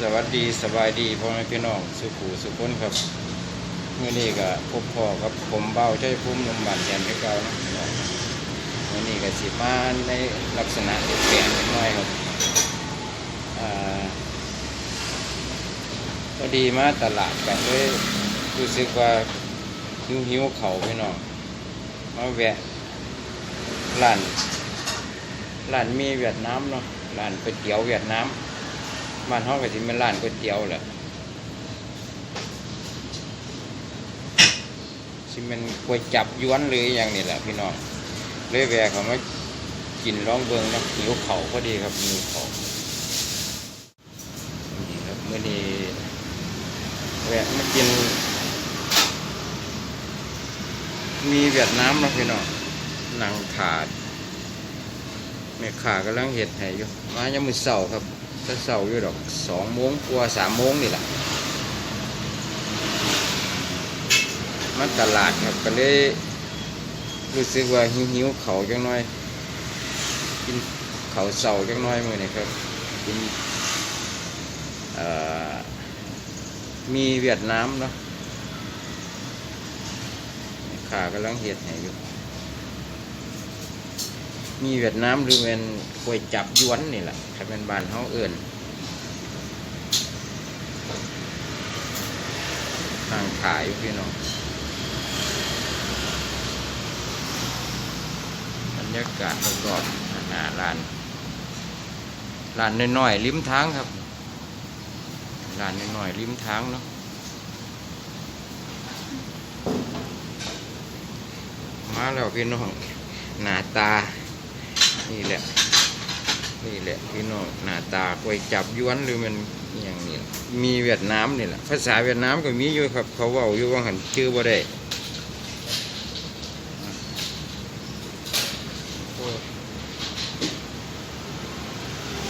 สวัสดีสบายดีพ่อแม่พี่น้องสุขูสุขนครับเมื่อนี้ก็พบพ่อกับผมเบ้าใช้พุ่มลมบานแทนให้เก่านะเมื่อนี้ก็สิมาในลักษณะเปลี่ยนๆนิดหน่อยครับอ่าพอดีมาตลาดกันเลยรู้สึกว่าหิวหิวเข่าพี่น้องมาแวะร้านร้านมีเวียดนามเนาะร้านก๋วยเตี๋ยวเวียดนาม บ้านเฮาก็สิเป็นร้านก๋วยเตี๋ยวแหละสิเป็นก๋วยจับย้วนหรือย่างนี้แหละพี่น้องเลยแวะเขามากินร้องเบิงนะหิวเขาพอดีครับหิวเขานี่ครับเมื่อนี้แวะมากิน มีเวียดนามนะพี่น้องนางถาดแม่ขากำลังเห็ดให้อยู่มายังมือเสาครับ ถ้าเสาร์อยู่ดอกสองโมงกว่าสามโมงนี่แหละมาตลาดครับก็เลยรู้สึกว่าหิวหิวๆเขาจังน้อย กินเขาเสาร์จังน้อยมือนี่ครับกินมีเวียดนามเนาะขากำลังเห็ดให้อยู่ มีเวียดนามหรือเป็นก๋วยจับยวนนี่แหละถ้าเป็นบ้านเฮาเอื่นทางขายพี่น้องบรรยากาศรอบๆหน้าร้านร้านน้อยๆริมทางครับร้านน้อยๆริมทางเนาะมาแล้วพี่น้องหน้าตา นี่แหละ นี่แหละพี่น้องหน้าตาก๋วยจับย้วนหรือมันอย่างนี้มีเวียดนามนี่แหละภาษาเวียดนามก็มีอยู่ครับ เขาเว้าอยู่ว่าหันชื่อบ่ได้โอ้ย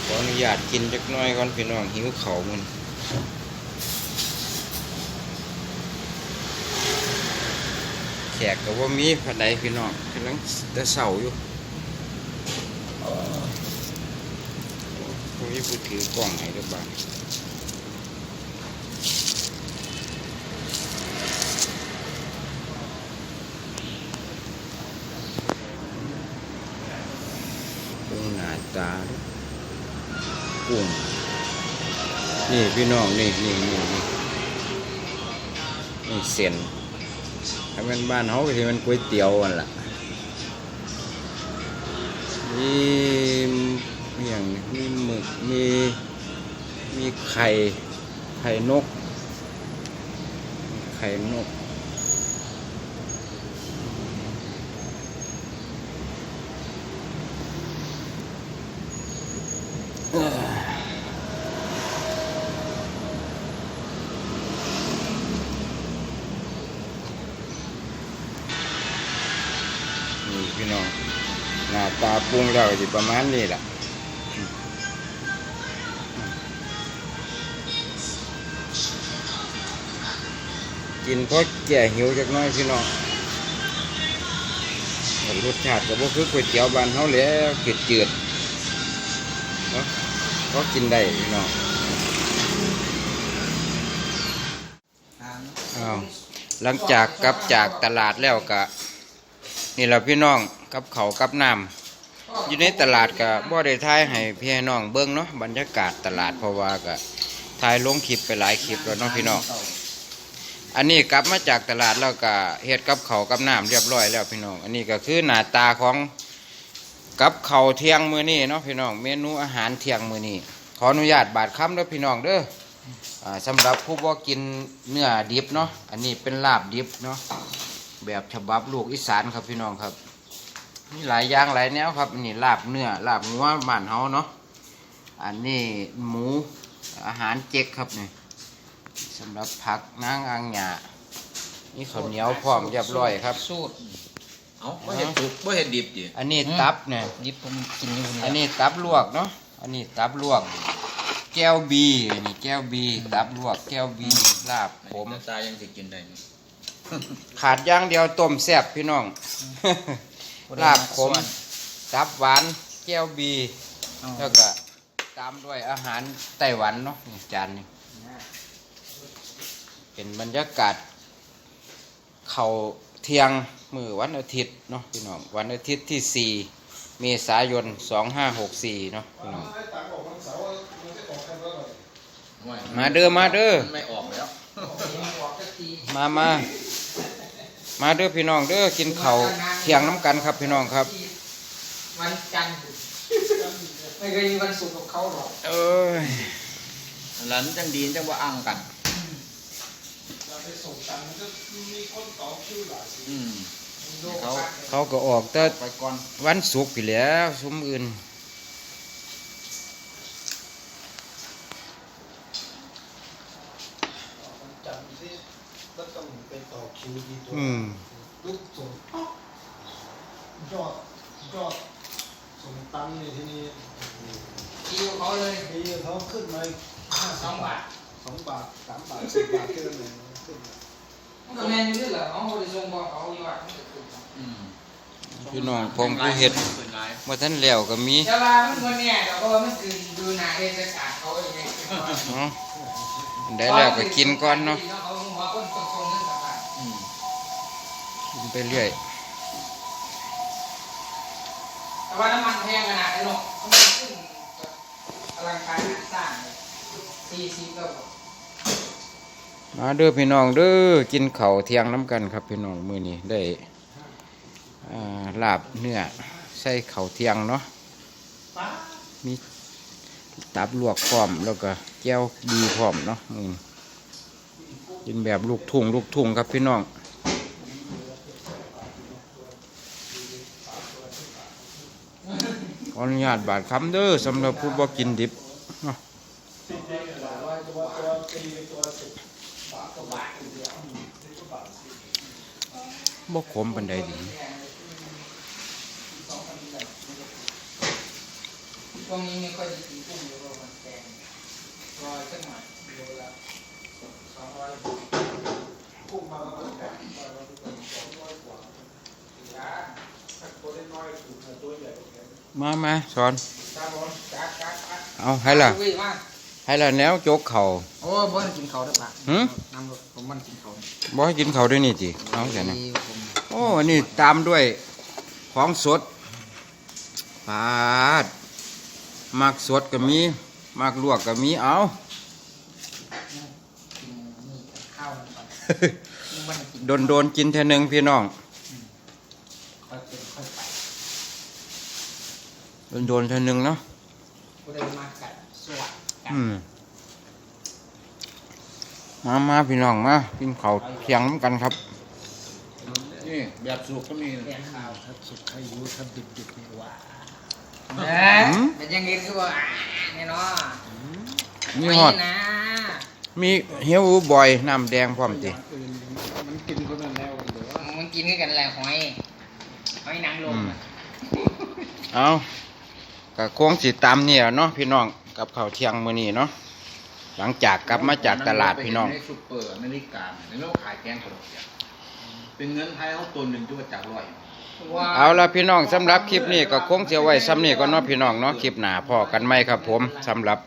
ขออนุญาตกินจักน้อยก่อนพี่น้องหิวเขามันแขกก็ว่ามีผัดใดพี่น้องกำลังจะเสาอยู่ พวกนี้ผู้ถือกล่องให้ด้วยบ้างกุ้งหนาตากุ้งนี่พี่น้องนี่นี่นี่นี่นี่เส้นถ้าเป็นบ้านเขาก็ที่มันก๋วยเตี๋ยวอันล่ะมี มีอย่างนี้มีหมึกมีมีไข่ไข่นก ไข่นกนี่พี่น้องหน้าตาปรุงแล้วก็สิประมาณนี้แหละ กินเพราะแก่หิวจักน้อยพี่น้องรสชาติก็บ่คือก๋วยเตี๋ยวบ้านเฮาแล้วจืดจืดๆเนาะก็กินได้พี่น้องอ้าวหลังจากกลับจากตลาดแล้วก็นี่แหละพี่น้องกับเขากับน้ำอยู่ในตลาดก็บ่ได้ถ่ายให้พี่น้องเบิ่งเนาะบรรยากาศตลาดเพราะว่าก็ถ่ายลงคลิปไปหลายคลิปแล้วเนาะพี่น้อง อันนี้กลับมาจากตลาดแล้วก็เฮ็ดกับเขากับน้ำเรียบร้อยแล้วพี่น้อง อันนี้ก็คือหน้าตาของกับเขาเที่ยงมือนี้เนาะพี่น้อง เมนูอาหารเที่ยงมือนี้ขออนุญาตบาดคำเด้อพี่น้องเด้ออ่าสำหรับผู้บ่กินเนื้อดิบเนาะ อันนี้เป็นลาบดิบเนาะแบบฉบับลูกอีสานครับพี่น้องครับมีหลายอย่างหลายแนวครับอันนี่ลาบเนื้อลาบงัวบ้านเฮาเนาะอันนี้หมูอาหารเจ๊กครับนี่ สำหรับผักนางอังหยานี่ข้าวเหนียวพร้อมเรียบร้อยครับสูตรเอาบ่เห็ดสุกบ่เห็ดดิบดิอันนี้ตับเนี่ยดิบผมกินอยู่คนอันเดียวนี้ตับลวกเนาะอันนี้ตับลวก แก้วบีอันนี้แก้วบีตับลวก แก้วบีลาบผมน้ำตายังสิกินได้นี่ขาดอย่างเดียวต้มแซ่บพี่น้องลาบขมตับหวาน แก้วบีเอาแล้วก็ตามด้วยอาหารไต้หวันเนาะนี่จานนี้ เป็นบรรยากาศ เขาเที่ยงมือวันอาทิตย์เนาะพี่น้องวันอาทิตย์ที่ 4 เมษายน 2564 เนาะพี่น้องมาเด้อมาเด้อมันไม่ออกแล้วมามามาเด้อพี่น้องเด้อกินเขาวเที่ยงน้ำกันครับพี่น้องครับ วันจันทร์ไม่เคยมีวันศุกร์กับเขาหรอกเอ้ยหลันจังดีจังว่าอ้างกัน อืมเขาเขาก็ออกแต่ไปก่อนวันศุกร์ไปแหล้วสมอื่นจำที่ก็ต้องไปต่อคิวดีตัวอืมลูกส่งยอดยอดส่งตังค์ในที่นี้คิวเขาเลยดีเขาขึ้นมาห้าสองบาทสองบาทสามบาทสิบบาทขึ้นเลยขึ้น มามันก็แม่นอยู่นี่เหรอเขาบริสุทธิ์บอกเขาอยู่ว่ามันจะขึ้นอืมพี่น้องผมผู้เฮ็ดเป็นไรเมื่อท่านแล้วก็มีแต่ว่ามันคนเนี่ยแต่ว่ามันคือดูหนาเทศกาลเขาอย่างเงี้ยเนาะได้แล้วก็กินก่อนเนาะเขาหัวคนตรงๆนั่นแบบว่าอืมกินไปเรื่อยแต่ว่าน้ำมันแพงขนาดนี้เนาะมันขึ้นแบบอลังการงานสร้างเลยสี่สิบแล้วบอก มาเด้อพี่น้องเด้อกินเข้าเทียงน้ำกันครับพี่น้องมื้อนี้ได้ลาบเนื้อใส่เข้าเทียงเนาะมีตับลวกพร้อมแล้วก็แก้วดีพร้อมเนาะอืมกินแบบลูกทุ่งลูกทุ่งครับพี่น้องขออนุญาตบาดคำเด้อสำหรับผู้บ่กินดิบเนาะ ตัวตัวตีตัวสิ บบ่ขมปันใดดีช่วงนี้ไม่ค่อยจะกินกุ้งเลยเพราะมันแพงรอยสักหน่อยโลละสองร้อยกุ้งมาแล้วแปดมาแล้วสองร้อยกว่าถ้าตัวน้อยถูกตัวใหญ่กว่าแขนมามาสอนจ้าบอลจ้าจ้าจ้าเอาให้ล่ะวิ่งมาให้ล่ะแนวโจกเข่าโอ้บ่ได้กินเขาได้ปะหืมน้ำรถผมมันกินเขาบ่ให้กินเขาวด้วยนี่จิเอาแค่นั้นดีผมโอ้ นี่ตามด้วยของสดปาดมักสดก็มีมักลวกก็มีเอ้าโดนโดนกินเท่หนึงพี่น้องโดนโดนๆเท่หนึงเนาะมามาพี่น้องมากินข้าเทียงกันครับ นี่แบบสุกก็มีนะเลี้ยงข้าวถ้าสุกใครอยู่ถ้าดิบดิบนี่ว่าเอ๊ะเป็นยังไงคือว่าอ่าเนี่ยเนาะมีฮอดไม่นะมีเฮียวบอยน้ำแดงพร้อมติอื่นมันกินคนละแนวกันเดี๋ยวมันกินด้วยกันแหละหอยหอยนางรมอืมอะเอาก็คงสิตามเนี่ยเนาะพี่น้องกับข้าวเที่ยงมื้อนี้เนาะหลังจากกลับมาจากตลาดพี่น้องในซุปเปอร์อเมริกาในโลกขายแกงขนมเปี๊ยะ เป็นเงินไทยเขาตัวหนึ่งตัวจากร้อยว่าเอาละพี่น้องสำหรับคลิปนี้ก็คงจะไว้ซ้ำนี้ก็เนาะพี่น้องเนาะคลิปหน้าพอกันไหมครับ ผมสำหรับ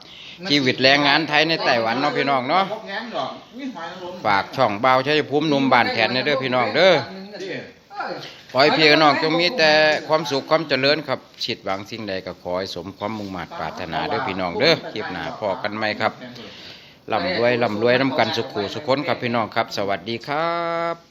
ชีวิตแรงงานไทยในไต้หวันเนาะพี่น้องเนาะพวกแง้มดอกนี่หอยนางรมฝากช่องเบาวชัยภูมิหนุ่มบ้านแขนในเด้อพี่น้องเด้อนี่ขอให้พี่น้องจงมีแต่ความสุขความเจริญครับชิดหวังสิ่งใดก็ขอให้สมความมุ่งมั่นปรารถนาเด้อพี่น้องเด้อคลิปหน้าพอกันไหมครับแกงขนมร่ำรวยร่ำรวยน้ำกันสุขุสุขคนครับพี่น้องครับ สวัสดีครับ